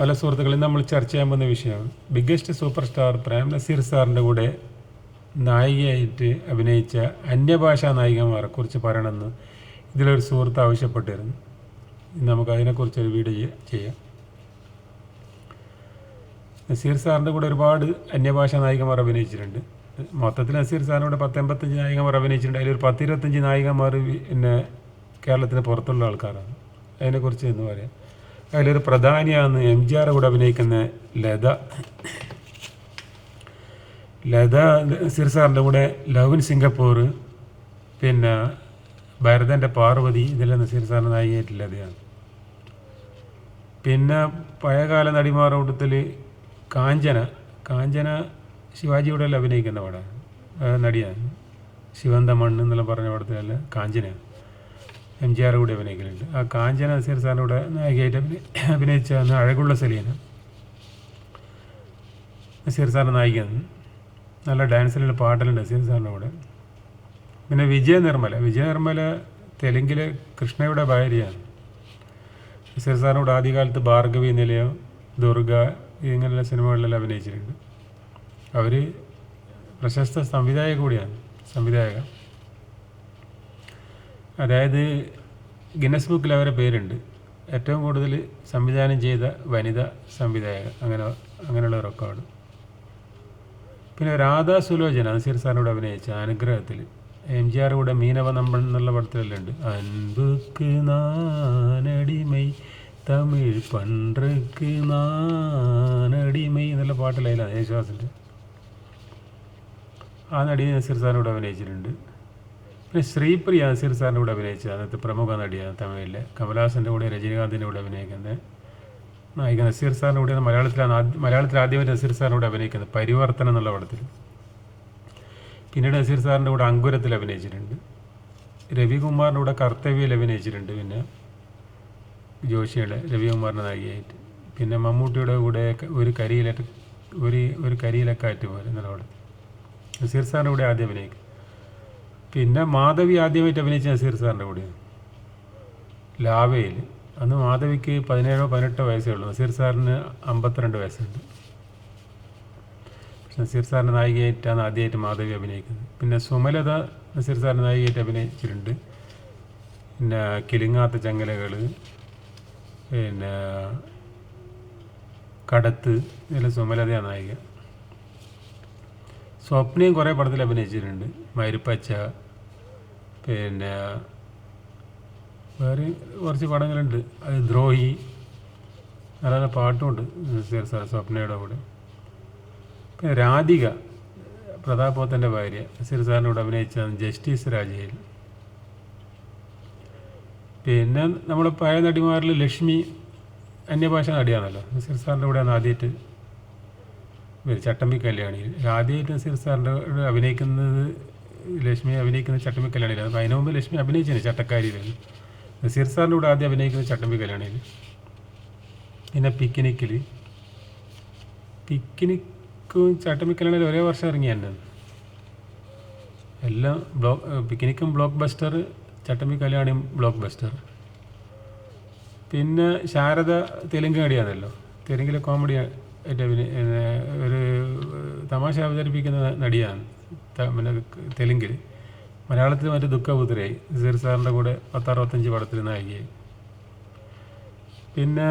പല സുഹൃത്തുക്കളും നമ്മൾ ചർച്ച ചെയ്യാൻ പോകുന്ന വിഷയമാണ് biggest super star Prem Nazir സാറിന്റെ കൂടെ നായികയായിട്ട് അഭിനയിച്ച അന്യഭാഷാ നായികമാരെ കുറിച്ച് പറയണമെന്ന് ഇതിലൊരു സുഹൃത്ത് ആവശ്യപ്പെട്ടിരുന്നു. നമുക്ക് നമുക്ക് അതിനെക്കുറിച്ചൊരു വീഡിയോ ചെയ്യാം നസീർ സാറിന്റെ കൂടെ ഒരുപാട് അന്യഭാഷാ നായികമാർ അഭിനയിച്ചിട്ടുണ്ട്. മൊത്തത്തിൽ നസീർ സാറിനോട് കൂടെ പത്തൊമ്പത്തഞ്ച് നായികമാർ അഭിനയിച്ചിട്ടുണ്ട്. അതിലൊരു പത്തിരുപത്തഞ്ച് നായികമാർ പിന്നെ കേരളത്തിന് പുറത്തുള്ള ആൾക്കാരാണ്. അതിനെക്കുറിച്ച് എന്ന് പറയാം. അതിലൊരു പ്രധാനിയാണ് എം ജി ആർ കൂടെ അഭിനയിക്കുന്ന ലത. ലത നസീർ സാറിന്റെ കൂടെ ലവിൻ സിംഗപ്പൂർ പിന്നെ ഭരതന്റെ പാർവതി ഇതെല്ലാം നസീർ സാറിന്റെ നായികയായിട്ട് ലതയാണ്. പിന്നെ പഴയകാല നടിമാരുടെ കൂട്ടത്തിൽ കാഞ്ചന കാഞ്ചന ശിവാജിയുടെ അഭിനയിക്കുന്ന പടം നടിയാണ്. ശിവന്ത മണ്ണ് എന്നെല്ലാം പറഞ്ഞ പടത്തിലല്ല കാഞ്ചനയാണ്. എം ജി ആർ കൂടി അഭിനയിക്കുന്നുണ്ട് ആ കാഞ്ചന നസീർ സാറിന്റെ കൂടെ നായികയായിട്ട് അഭിനയി അഭിനയിച്ച അഴകുള്ള സലീന. നസീർ സാറിന്റെ നായികയാണ്. നല്ല ഡാൻസിലുള്ള പാട്ടിലുണ്ട് നസീർ സാറിന്റെ കൂടെ. പിന്നെ വിജയ നിർമ്മല. വിജയ നിർമ്മല തെലുങ്കിലെ കൃഷ്ണയുടെ ഭാര്യയാണ്. നസീർ സാറിനോട് ആദ്യകാലത്ത് ഭാർഗവി നിലയം ദുർഗ ഇങ്ങനെയുള്ള സിനിമകളിലെല്ലാം അഭിനയിച്ചിട്ടുണ്ട്. അവർ പ്രശസ്ത സംവിധായക കൂടിയാണ്. സംവിധായക അതായത് ഗിന്നസ് ബുക്കിൽ അവരെ പേരുണ്ട്. ഏറ്റവും കൂടുതൽ സംവിധാനം ചെയ്ത വനിത സംവിധായക അങ്ങനെ അങ്ങനെയുള്ള റെക്കോർഡ്. പിന്നെ രാധാ സുലോചന നസീർ സാറിനോട് അഭിനയിച്ച അനുഗ്രഹത്തിൽ. എം ജി ആർ കൂടെ മീനവ നമ്പൻ എന്നുള്ള പടത്തിലെല്ലാം ഉണ്ട്. അൻപുക്ക് നാനടിമൈ തമിഴ് പണ്ടക്ക് നാനടിമൈ എന്നുള്ള പാട്ടിലായില്ല യേശുദാസിന്റെ ആ നടി നസീർ സാറിനോട് അഭിനയിച്ചിട്ടുണ്ട്. പിന്നെ ശ്രീപ്രിയ യാസിർ സാറിന്റെ കൂടെ അഭിനയിച്ച അന്നത്തെ പ്രമുഖ നടിയാണ് തമിഴിൽ കമലഹാസന്റെ കൂടെ രജനീകാന്തിന്റെ കൂടെ അഭിനയിക്കുന്നത്. നായിക നസീർ സാറിന്റെ കൂടെ മലയാളത്തിലാണ് ആദ്യം മലയാളത്തിൽ ആദ്യമായിട്ട് നസീർ സാറിന്റെ കൂടെ അഭിനയിക്കുന്നത്. പരിവർത്തനം എന്നുള്ള പടത്തിൽ. പിന്നീട് നസീർ സാറിന്റെ കൂടെ അങ്കുരത്തിൽ അഭിനയിച്ചിട്ടുണ്ട്. രവികുമാറിന്റെ കൂടെ കർത്തവ്യയിൽ അഭിനയിച്ചിട്ടുണ്ട്. പിന്നെ ജോഷിയുടെ രവികുമാറിന്റെ നായികയായിട്ട്. പിന്നെ മമ്മൂട്ടിയുടെ കൂടെ ഒരു കരിയിലെ ഒരു ഒരു കരിയിലക്കാറ്റ് പോലെ എന്നുള്ള പടത്തിൽ. നസീർ സാറിന്റെ കൂടെ ആദ്യം അഭിനയിക്കും പിന്നെ മാധവി ആദ്യമായിട്ട് അഭിനയിച്ച നസീർ സാറിന്റെ കൂടെയാണ്. ലാവയിൽ അന്ന് മാധവിക്ക് പതിനേഴോ പതിനെട്ടോ വയസ്സേ ഉള്ളൂ. നസീർ സാറിന് അമ്പത്തിരണ്ട് വയസ്സുണ്ട്. നസീർ സാറിന്റെ നായികയായിട്ടാണ് ആദ്യമായിട്ട് മാധവി അഭിനയിക്കുന്നത്. പിന്നെ സുമലത നസീർ സാറിന്റെ നായികയായിട്ട് അഭിനയിച്ചിട്ടുണ്ട്. പിന്നെ കിലുങ്ങാത്ത ചങ്ങലകൾ പിന്നെ കടത്ത് ഇതിലെ സുമലതയാണ് നായിക. സ്വപ്നയും കുറേ പടത്തിൽ അഭിനയിച്ചിട്ടുണ്ട്. മരുപ്പച്ച പിന്നെ വേറെ കുറച്ച് പടങ്ങളുണ്ട്. അത് ദ്രോഹി നല്ല നല്ല പാട്ടുമുണ്ട്. സാർ സ്വപ്നയുടെ കൂടെ. പിന്നെ രാധിക പ്രതാപ് പോത്തന്റെ ഭാര്യ. നസീർ സാറിന്റെ കൂടെ അഭിനയിച്ച ജസ്റ്റിസ് രാജയിൽ പിന്നെ നമ്മുടെ പഴയ നടിമാരിൽ ലക്ഷ്മി അന്യഭാഷ നടിയാണല്ലോ. നസീർ സാറിന്റെ കൂടെയാണ് ആദ്യമായിട്ട് ചട്ടമ്പി കല്യാണിയിൽ ആദ്യമായിട്ട് നസീർ സാറിന്റെ കൂടെ അഭിനയിക്കുന്നത് ലക്ഷ്മി അഭിനയിക്കുന്ന ചട്ടമ്പി കല്യാണിയിൽ അപ്പോൾ അതിനു മുമ്പ് ലക്ഷ്മി അഭിനയിച്ചു ചട്ടക്കാരിയിൽ നസീർ സാറിന്റെ കൂടെ ആദ്യം അഭിനയിക്കുന്ന ചട്ടമ്പി കല്യാണിയിൽ പിന്നെ പിക്നിക്കിൽ പിക്നിക്കും ചട്ടമ്പി കല്യാണിയിൽ ഒരേ വർഷം ഇറങ്ങിയ തന്നെ എല്ലാം ബ്ലോക്ക് പിക്നിക്കും ബ്ലോക്ക് ബസ്റ്റർ ചട്ടമ്പി കല്യാണിയും ബ്ലോക്ക് ബസ്റ്റർ പിന്നെ ശാരദ തെലുങ്ക് നടിയാണല്ലോ. തെലുങ്കിലെ കോമഡി ആയിട്ട് ഒരു തമാശ അവതരിപ്പിക്കുന്ന നടിയാണ്. പിന്നെ തെലുങ്കിൽ മലയാളത്തിൽ മറ്റു ദുഃഖപുത്രയായി സീർ സാറിന്റെ കൂടെ പത്താറുപത്തഞ്ച് പടത്തിൽ നായികയായി പിന്നെ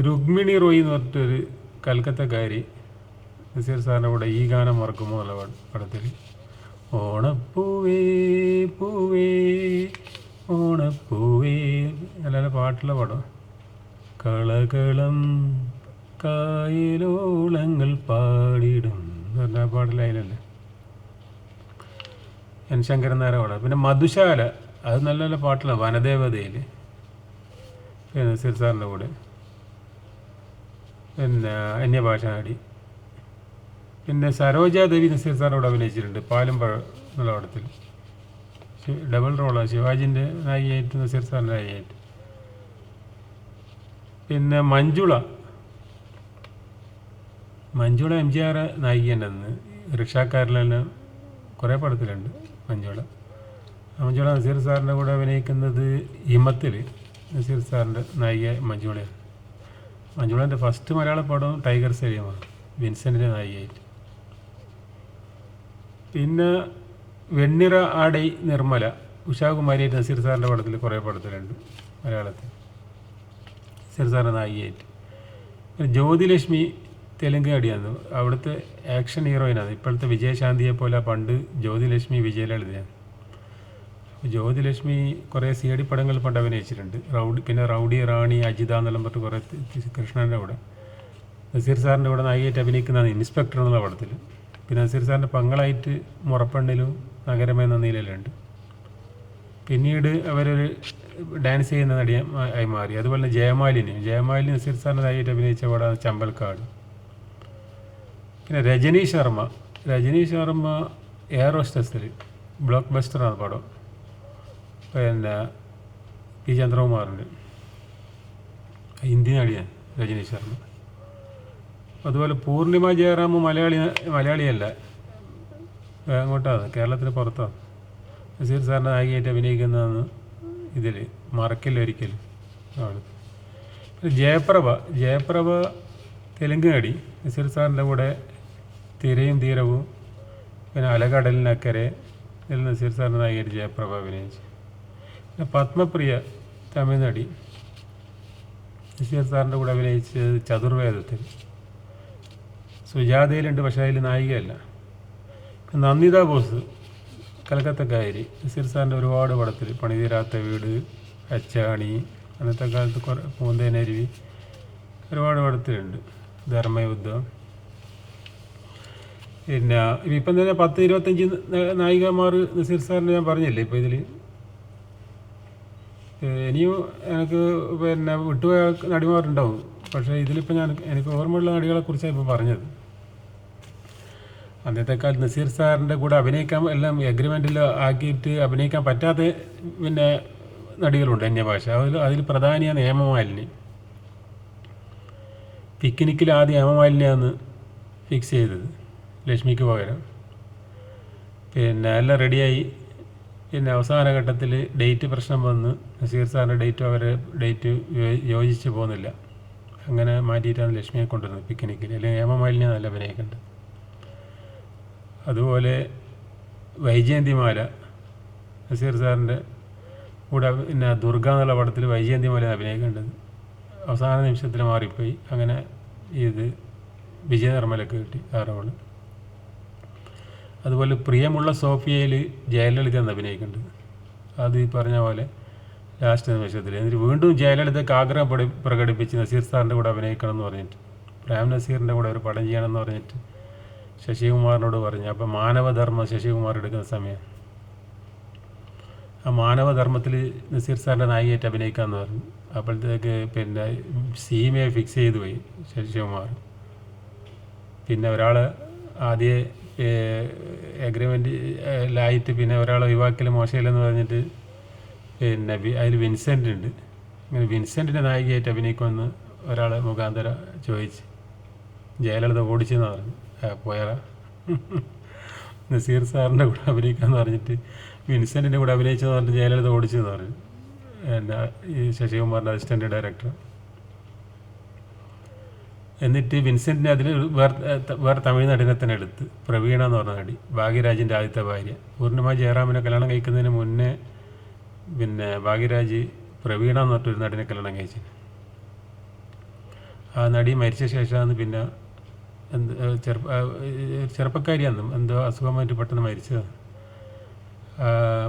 രുക്മിണി റോയി എന്ന് പറഞ്ഞിട്ടൊരു കൽക്കത്തക്കാരി നസീർ സാറിന്റെ കൂടെ ഈ ഗാനം മറക്കുമോ എന്നുള്ള പട- പടത്തിൽ ഓണപ്പൂവേ പൂവേ ഓണപ്പൂവേ. അല്ലാതെ പാട്ടുള്ള പടം. കളകളം കായലോളങ്ങൾ പാടിയിടും എന്ന് പറഞ്ഞാൽ പാടില്ല അതിലല്ലേ എൻ ശങ്കരൻ നായർ പാടാം പിന്നെ മധുശാല അത് നല്ല നല്ല പാട്ടിലാണ് വനദേവതയിൽ പിന്നെ നസീർ സാറിന്റെ കൂടെ. പിന്നെ അന്യഭാഷ നടി പിന്നെ സരോജാദേവി ദേവി നസീർ സാറിനോട് അഭിനയിച്ചിട്ടുണ്ട്. പാലും പഴ എന്നുള്ള പടത്തിൽ ഡബിൾ റോളാണ് ശിവാജിന്റെ നായികയായിട്ട് നസീർ സാറിന്റെ നായികയായിട്ട്. പിന്നെ Manjula. Manjula M G R നായികയുണ്ടെന്ന് റിക്ഷാക്കാരിലെല്ലാം കുറേ പടത്തിലുണ്ട്. മഞ്ജുള മഞ്ജുള നസീർ സാറിന്റെ കൂടെ അഭിനയിക്കുന്നത് ഹിമത്തിൽ നസീർ സാറിന്റെ നായിക മഞ്ജുളയാണ് മഞ്ജുളന്റെ ഫസ്റ്റ് മലയാള പടം ടൈഗർ സ്റ്റേഡിയമാണ് വിൻസെന്റിന്റെ നായികയായിട്ട്. പിന്നെ വെണ്ണിറ ആടൈ നിർമ്മല ഉഷാകുമാരിയായിട്ട് നസീർ സാറിന്റെ പടത്തിൽ കുറേ പടത്തിലുണ്ട് മലയാളത്തിൽ. നസീർ സാറിന്റെ നായികയായിട്ട്. ജ്യോതിലക്ഷ്മി തെലുങ്ക് നടിയായിരുന്നു അവിടുത്തെ ആക്ഷൻ ഹീറോയിനാണ് ഇപ്പോഴത്തെ വിജയശാന്തിയെ പോലെ പണ്ട് ജ്യോതിലക്ഷ്മി വിജയലളിതയാണ് ജ്യോതിലക്ഷ്മി കുറേ സി ഡി പടങ്ങൾ പണ്ട് അഭിനയിച്ചിട്ടുണ്ട്. റൗഡി പിന്നെ റൗഡി റാണി അജിത എന്നെല്ലാം പറഞ്ഞിട്ട് കുറേ കൃഷ്ണന്റെ കൂടെ. നസീർ സാറിന്റെ കൂടെ നായികയായിട്ട് അഭിനയിക്കുന്നതാണ് ഇൻസ്പെക്ടർ എന്നുള്ള പടത്തിൽ പിന്നെ നസീർ സാറിന്റെ പങ്ങളായിട്ട് മുറപ്പെണ്ണിലും നഗരമേ ഉണ്ട്. പിന്നീട് അവരൊരു ഡാൻസ് ചെയ്യുന്ന നടിയായി മാറി. അതുപോലെ തന്നെ ജയമാലിനി. ജയമാലിനി നസീർ സാറിന്റെ നായികയായിട്ട് അഭിനയിച്ച പടമാണ് ചമ്പൽക്കാട്. പിന്നെ രജനി ശർമ്മ. രജനി ശർമ്മ എയർ ഹോസ്റ്റസിൽ ബ്ലോക്ക് ബസ്റ്ററാണ് പടം. പിന്നെ പി ചന്ദ്രകുമാറിന്റെ ഇന്ത്യൻ നടിയാണ് രജനി ശർമ്മ. അതുപോലെ പൂർണിമ ജയറാം മലയാളി മലയാളിയല്ല. അങ്ങോട്ടാണ്. കേരളത്തിന് പുറത്താണ്. നസീർ സാറിന്റെ നായികയായിട്ട് അഭിനയിക്കുന്നതാണ് ഇതിൽ മറക്കില്ല ഒരിക്കൽ ആണ്. ജയപ്രഭ. ജയപ്രഭ തെലുങ്ക് നടി. നസീർ സാറിന്റെ കൂടെ തിരയും തീരവും പിന്നെ അലകടലിനക്കരെ ഇതിൽ നസീർ സാറിന്റെ നായികയായിട്ട് ജയപ്രഭ അഭിനയിച്ചു പിന്നെ പത്മപ്രിയ തമിഴ്നടി നസീർ സാറിന്റെ കൂടെ അഭിനയിച്ചത് ചതുർവേദത്തിൽ. സുജാതയിലുണ്ട് പക്ഷേ അതിൽ നായികയല്ല. നന്ദിത ബോസ് കലക്കത്തക്കാരി നസീർ സാറിന്റെ ഒരുപാട് പടത്തിൽ പണിതീരാത്ത വീട് അച്ചാണി അന്നത്തെ കാലത്ത് കുറേ പൂന്തേനരുവി ഒരുപാട് പടത്തിലുണ്ട്. ധർമ്മയുദ്ധം. പിന്നെ ഇപ്പം തന്നെ പത്ത് ഇരുപത്തഞ്ച് നായികമാർ നസീർ സാറിന് ഞാൻ പറഞ്ഞില്ലേ ഇപ്പോൾ ഇതിൽ ഇനിയും എനിക്ക് പിന്നെ വിട്ടുപോയ നടിമാരുണ്ടാവും. പക്ഷേ ഇതിലിപ്പോൾ ഞാൻ എനിക്ക് ഓർമ്മയുള്ള നടികളെ കുറിച്ചാണ് ഇപ്പോൾ പറഞ്ഞത്. അന്നത്തെക്കാൾ നസീർ സാറിന്റെ കൂടെ അഭിനയിക്കാൻ എല്ലാം എഗ്രിമെന്റിൽ ആക്കിയിട്ട് അഭിനയിക്കാൻ പറ്റാത്ത പിന്നെ നടികളുണ്ട് അന്യഭാഷ. അതിൽ അതിൽ പ്രധാനിയാണ് ഹേമമാലിനി. പിക്നിക്കിൽ ആദ്യം ഹേമമാലിനിയാണ് ഫിക്സ് ചെയ്തത്. ലക്ഷ്മിക്ക് പകരം. പിന്നെ എല്ലാം റെഡിയായി പിന്നെ അവസാന ഘട്ടത്തിൽ ഡേറ്റ് പ്രശ്നം വന്ന് നസീർ സാറിന്റെ ഡേറ്റ് അവരെ ഡേറ്റ് യോജിച്ച് പോകുന്നില്ല. അങ്ങനെ മാറ്റിയിട്ടാണ് ലക്ഷ്മിയെ കൊണ്ടുവരുന്നത് പിക്നിക്കിൽ അല്ലെങ്കിൽ ഹേമമാലിനിയാണ് നല്ല അഭിനയിക്കേണ്ടത് അതുപോലെ വൈജയന്തിമാല നസീർ സാറിന്റെ കൂടെ പിന്നെ ദുർഗ എന്നുള്ള പടത്തിൽ വൈജയന്തിമാല അഭിനയിക്കേണ്ടത് അവസാന നിമിഷത്തിൽ മാറിപ്പോയി. അങ്ങനെ ഇത് വിജയ നിർമ്മലൊക്കെ കിട്ടി ആ റോൾ അതുപോലെ പ്രിയമുള്ള സോഫിയയിൽ ജയലളിത എന്ന് അഭിനയിക്കേണ്ടത് അത് ഈ പറഞ്ഞ പോലെ ലാസ്റ്റ് നിമിഷത്തിൽ എന്നിട്ട് വീണ്ടും ജയലളിതയ്ക്ക് ആഗ്രഹം പ്രകടിപ്പിച്ച് നസീർ സാറിന്റെ കൂടെ അഭിനയിക്കണം എന്ന് പറഞ്ഞിട്ട്. പ്രേം നസീറിന്റെ കൂടെ ഒരു പടം ചെയ്യണമെന്ന് പറഞ്ഞിട്ട് ശശികുമാറിനോട് പറഞ്ഞു. അപ്പം മാനവധർമ്മ ശശികുമാർ എടുക്കുന്ന സമയം. ആ മാനവധർമ്മത്തിൽ നസീർ സാറിന്റെ നായികയായിട്ട് അഭിനയിക്കാമെന്ന് പറഞ്ഞു. അപ്പോഴത്തേക്ക് പിന്നെ സീമയെ ഫിക്സ് ചെയ്തു പോയി ശശികുമാർ. പിന്നെ ഒരാൾ ആദ്യ എഗ്രിമെന്റിലായിട്ട് പിന്നെ ഒരാളെ ഒഴിവാക്കൽ മോശമില്ലെന്ന് പറഞ്ഞിട്ട് പിന്നെ അതിൽ വിൻസെന്റ് ഉണ്ട്. ഇങ്ങനെ വിൻസെന്റിന്റെ നായികയായിട്ട് അഭിനയിക്കുമെന്ന് ഒരാൾ മുഖാന്തരം ചോദിച്ച്. ജയലളിത ഓടിച്ചെന്ന് പറഞ്ഞു. ആ, പോയാ നസീർ സാറിന്റെ കൂടെ അഭിനയിക്കാമെന്ന് പറഞ്ഞിട്ട് വിൻസെന്റിന്റെ കൂടെ അഭിനയിച്ചെന്ന് പറഞ്ഞിട്ട് ജയലളിത ഓടിച്ചെന്ന് പറഞ്ഞു. എന്റെ ഈ ശശികുമാറിന്റെ അസിസ്റ്റന്റ് ഡയറക്ടർ എന്നിട്ട് വിൻസെന്റിനെ അതിൽ വേറെ വേറെ തമിഴ് നടിനെ തന്നെ എടുത്ത്. പ്രവീണ എന്ന് പറഞ്ഞ നടി. ഭാഗ്യരാജിന്റെ ആദ്യത്തെ ഭാര്യ. പൂർണിമ ജയറാമിനെ കല്യാണം കഴിക്കുന്നതിന് മുന്നേ പിന്നെ ഭാഗ്യരാജ് പ്രവീണ എന്ന് പറഞ്ഞൊരു നടിനെ കല്യാണം കഴിച്ചു ആ നടി മരിച്ച ശേഷമാണ് പിന്നെ എന്ത് ചെറുപ്പ ചെറുപ്പക്കാരിയാന്ന് എന്തോ അസുഖമായിട്ട് പെട്ടെന്ന് മരിച്ചതാണ്.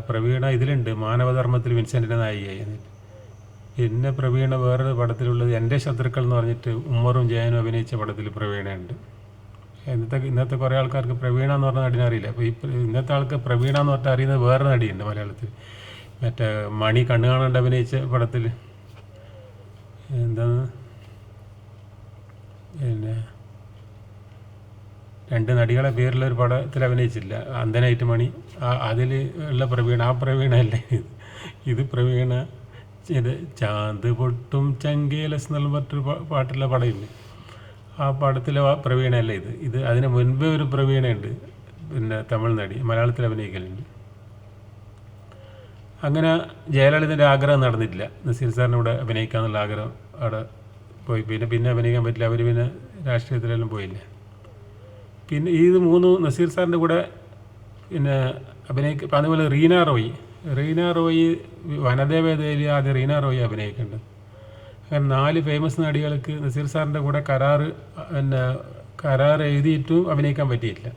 പ്രവീണ ഇതിലുണ്ട്. മാനവധർമ്മത്തിൽ വിൻസെന്റിന്റെ നായികയായി. എന്നിട്ട് പിന്നെ പ്രവീണ വേറൊരു പടത്തിലുള്ളത് എന്റെ ശത്രുക്കൾ എന്ന് പറഞ്ഞിട്ട് ഉമ്മറും ജയനും അഭിനയിച്ച പടത്തിൽ പ്രവീണയുണ്ട്. ഇന്നത്തെ ഇന്നത്തെ കുറേ ആൾക്കാർക്ക് പ്രവീണ എന്ന് പറഞ്ഞ നടിനെ അറിയില്ല. അപ്പോൾ ഈ ഇന്നത്തെ ആൾക്ക് പ്രവീണ എന്ന് പറഞ്ഞാൽ അറിയുന്നത് വേറെ നടിയുണ്ട് മലയാളത്തിൽ. മറ്റേ മണി കണ്ണു കാണാണ്ട് അഭിനയിച്ച പടത്തിൽ എന്താണ് പിന്നെ രണ്ട് നടികളെ പേരിലുള്ള ഒരു പടത്തിൽ അഭിനയിച്ചില്ല. അന്ധനായിട്ട് മണി. അതിൽ ഉള്ള പ്രവീണ ആ പ്രവീണ അല്ലേ? ഇത് ഇത് പ്രവീണ ഇത് ചാന്ത് പൊട്ടും ചങ്കേലസ് എന്നുള്ള മറ്റൊരു പാട്ടിലെ പടമില്ലേ? ആ പടത്തിലെ പ്രവീണയല്ല ഇത്. ഇത് അതിന് മുൻപേ ഒരു പ്രവീണയുണ്ട്. പിന്നെ തമിഴ് നടി മലയാളത്തിൽ അഭിനയിക്കലുണ്ട്. അങ്ങനെ ജയലളിതന്റെ ആഗ്രഹം നടന്നിട്ടില്ല. നസീർ സാറിന് കൂടെ അഭിനയിക്കാമെന്നുള്ള ആഗ്രഹം അവിടെ പോയി. പിന്നെ പിന്നെ അഭിനയിക്കാൻ പറ്റില്ല. അവർ പിന്നെ രാഷ്ട്രീയത്തിലെല്ലാം പോയില്ല? പിന്നെ ഇത് മൂന്ന് നസീർ സാറിന്റെ കൂടെ പിന്നെ അഭിനയിക്ക ഇപ്പം അതുപോലെ റീന റോയി. റീന റോയി വനദേവേദയിൽ ആദ്യം റീന റോയി അഭിനയിക്കുന്നുണ്ട്. അങ്ങനെ നാല് ഫേമസ് നടികൾക്ക് നസീർ സാറിന്റെ കൂടെ കരാറ് പിന്നെ കരാർ എഴുതിയിട്ടും അഭിനയിക്കാൻ പറ്റിയില്ല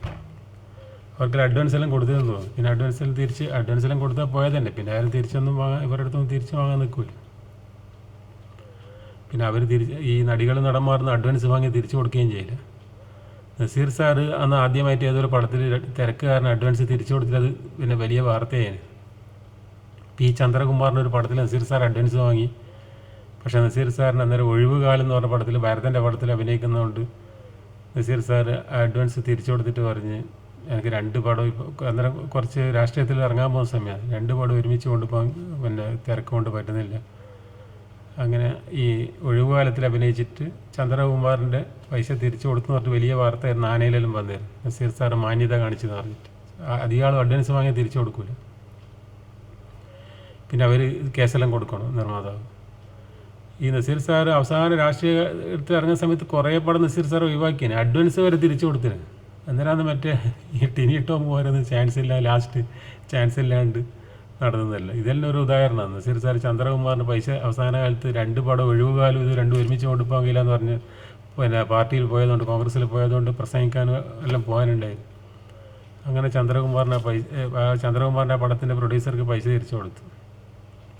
അവർക്ക് അഡ്വാൻസ് എല്ലാം കൊടുത്തതെന്ന് തോന്നുന്നു. പിന്നെ അഡ്വാൻസ് എല്ലാം തിരിച്ച് അഡ്വാൻസ് എല്ലാം കൊടുത്താൽ പോയതന്നെ പിന്നെ ആരും തിരിച്ചൊന്നും വാങ്ങാൻ ഇവരുടെ അടുത്തൊന്നും തിരിച്ച് വാങ്ങാൻ നിൽക്കില്ല പിന്നെ അവർ തിരിച്ച് ഈ നടികൾ നടന്മാർന്ന് അഡ്വാൻസ് വാങ്ങി തിരിച്ചു കൊടുക്കുകയും ചെയ്യില്ല. നസീർ സാറ് അന്ന് ആദ്യമായിട്ട് ഏതൊരു പടത്തിൽ തിരക്ക് കാരണം അഡ്വാൻസ് തിരിച്ചു കൊടുത്തിട്ട് അത് പിന്നെ വലിയ വാർത്തയായി പി ചന്ദ്രകുമാറിന്റെ ഒരു പടത്തിൽ നസീർ സാർ അഡ്വാൻസ് വാങ്ങി. പക്ഷേ നസീർ സാറിന് അന്നേരം ഒഴിവ് കാലം എന്ന് പറഞ്ഞ പടത്തിൽ ഭരതന്റെ പടത്തിൽ അഭിനയിക്കുന്നതുകൊണ്ട് നസീർ സാർ അഡ്വാൻസ് തിരിച്ചു കൊടുത്തിട്ട് പറഞ്ഞ് എനിക്ക് രണ്ട് പടം ഇപ്പോൾ അന്നേരം കുറച്ച് രാഷ്ട്രീയത്തിൽ ഇറങ്ങാൻ പോകുന്ന സമയമാണ്. രണ്ട് പടം ഒരുമിച്ച് കൊണ്ടുപോകാൻ പിന്നെ തിരക്ക് കൊണ്ട് പറ്റുന്നില്ല. അങ്ങനെ ഈ ഒഴിവുകാലത്തിൽ അഭിനയിച്ചിട്ട് ചന്ദ്രകുമാറിന്റെ പൈസ തിരിച്ചു കൊടുത്തു പറഞ്ഞിട്ട് വലിയ വാർത്തയായിരുന്നു ആനയിലെല്ലാം വന്നിരുന്നു. നസീർ സാറ് മാന്യത കാണിച്ചെന്ന് പറഞ്ഞിട്ട്. അധികം ആളും അഡ്വാൻസ് വാങ്ങി തിരിച്ചു കൊടുക്കൂല. പിന്നെ അവർ കേസെല്ലാം കൊടുക്കണം നിർമ്മാതാവ്. ഈ നസീർ സാർ അവസാന രാഷ്ട്രീയത്തിൽ ഇറങ്ങുന്ന സമയത്ത് കുറേ പടം നസീർ സാർ ഒഴിവാക്കിയാണ് അഡ്വാൻസ് വരെ തിരിച്ചു കൊടുത്തിന്. അന്നേരമാണ് മറ്റേ ഈ ടിനി ടോം പോരുന്നത് ചാൻസ് ഇല്ല ലാസ്റ്റ് ചാൻസ് ഇല്ലാണ്ട് നടന്നതല്ല. ഇതെല്ലാം ഒരു ഉദാഹരണമാണ്. നസീർ സാർ ചന്ദ്രകുമാറിന് പൈസ അവസാന കാലത്ത് രണ്ട് പടം ഒഴിവുകാലം ഇത് രണ്ടും ഒരുമിച്ച് കൊണ്ടുപോകാൻ കഴിയില്ല എന്ന് പറഞ്ഞ് പിന്നെ പാർട്ടിയിൽ പോയതുകൊണ്ട് കോൺഗ്രസ്സിൽ പോയതുകൊണ്ട് പ്രസംഗിക്കാനും എല്ലാം പോകാനുണ്ടായി. അങ്ങനെ ചന്ദ്രകുമാറിന് പൈസ ചന്ദ്രകുമാറിന്റെ പടത്തിന്റെ പ്രൊഡ്യൂസർക്ക് പൈസ തിരിച്ചു കൊടുത്തു.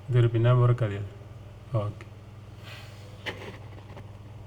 Durbinar Boracalias. Ok.